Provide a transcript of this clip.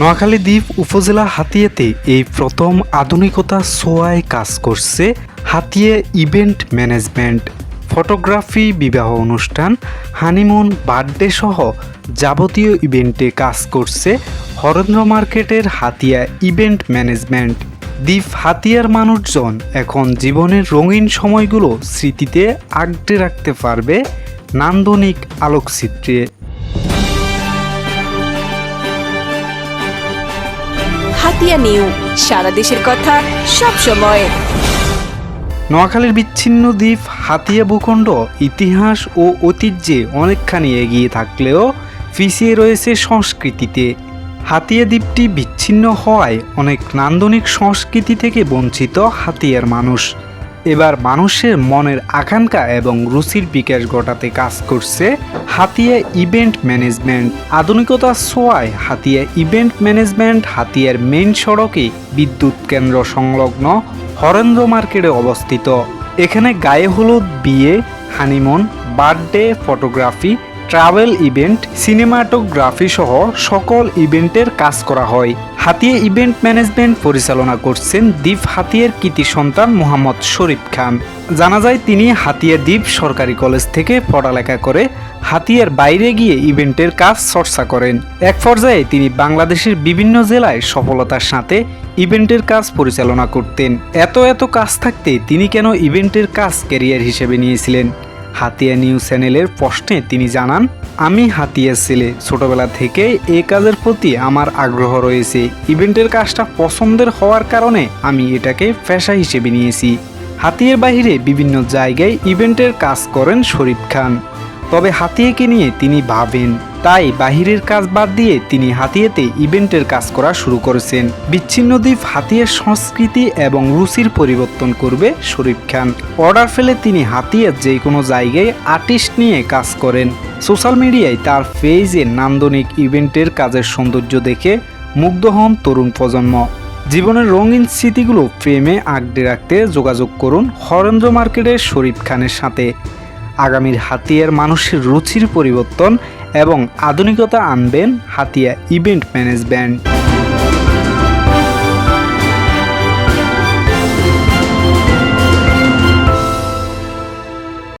নোয়াখালী দ্বীপ উপজেলা হাতিয়াতে এই প্রথম আধুনিকতা সোয়ায় কাজ করছে হাতিয়ে ইভেন্ট ম্যানেজমেন্ট, ফটোগ্রাফি বিবাহ অনুষ্ঠান, হানিমুন বার্থডে সহ যাবতীয় ইভেন্টে কাজ করছে হরেন্দ্র মার্কেটের হাতিয়া ইভেন্ট ম্যানেজমেন্ট। দ্বীপ হাতিয়ার মানুষজন এখন জীবনের রঙিন সময়গুলো স্মৃতিতে আগড়ে রাখতে পারবে নান্দনিক আলোকচিত্রে। হাতিয়া নিউ। সারা দেশের কথা সব সময়। নোয়াখালীর বিচ্ছিন্ন দ্বীপ হাতিয়া ভূখণ্ড, ইতিহাস ও ঐতিহ্যে অনেকখানি এগিয়ে থাকলেও পিছিয়ে রয়েছে সংস্কৃতিতে। হাতিয়া দ্বীপটি বিচ্ছিন্ন হওয়ায় অনেক নান্দনিক সংস্কৃতি থেকে বঞ্চিত হাতিয়ার মানুষ। এবার মানুষের মনের আকাঙ্ক্ষা এবং রুচির বিকাশ ঘটাতে কাজ করছে হাতিয়া ইভেন্ট ম্যানেজমেন্ট। আধুনিকতা সোয়ায় হাতিয়া ইভেন্ট ম্যানেজমেন্ট, হাতিয়ার মেন সড়কে বিদ্যুৎ কেন্দ্র সংলগ্ন হরেন্দ্র মার্কেটে অবস্থিত। এখানে গায়ে হলুদ, বিয়ে, honeymoon, birthday, photography travel event, cinematography সহ সকল ইভেন্টের কাজ করা হয়। হাতিয়া ইভেন্ট ম্যানেজমেন্ট পরিচালনা করছেন দ্বীপ হাতিয়ার কৃতি সন্তান মোহাম্মদ শরীফ খান। জানা যায়, তিনি হাতিয়া দ্বীপ সরকারি কলেজ থেকে পড়ালেখা করে হাতিয়ার বাইরে গিয়ে ইভেন্টের কাজ চর্চা করেন। এক পর্যায়ে তিনি বাংলাদেশের বিভিন্ন জেলায় সফলতার সাথে ইভেন্টের কাজ পরিচালনা করতেন। এত এত কাজ থাকতে তিনি কেন ইভেন্টের কাজ ক্যারিয়ার হিসেবে নিয়েছিলেন? হাতিয়া নিউজ চ্যানেলের প্রশ্নে তিনি জানান, আমি হাতিয়ার ছেলে। ছোটবেলা থেকে এ কাজের প্রতি আমার আগ্রহ রয়েছে। ইভেন্টের কাজটা পছন্দের হওয়ার কারণে আমি এটাকে পেশা হিসেবে নিয়েছি। হাতিয়ার বাহিরে বিভিন্ন জায়গায় ইভেন্টের কাজ করেন শরীফ খান। তবে হাতিয়েকে নিয়ে তিনি ভাবেন, তাই বাহিরের কাজ বাদ দিয়ে তিনি হাতিয়েতে ইভেন্টের কাজ করা শুরু করেছেন। বিচ্ছিন্ন দ্বীপ হাতিয়ার সংস্কৃতি এবং রুচির পরিবর্তন করবে শরীফ খান। অর্ডার ফেলে তিনি হাতিয়ার যে কোনো জায়গায় আর্টিস্ট নিয়ে কাজ করেন। সোশ্যাল মিডিয়ায় তার পেজে নান্দনিক ইভেন্টের কাজের সৌন্দর্য দেখে মুগ্ধ হন তরুণ প্রজন্ম। জীবনের রঙিন স্মৃতিগুলো প্রেমে আগড়ে রাখতে যোগাযোগ করুন হরেন্দ্র মার্কেটের শরীফ খানের সাথে। আগামীর হাতিয়ার মানুষের রুচির পরিবর্তন এবং আধুনিকতা আনবেন হাতিয়া ইভেন্ট ম্যানেজমেন্ট।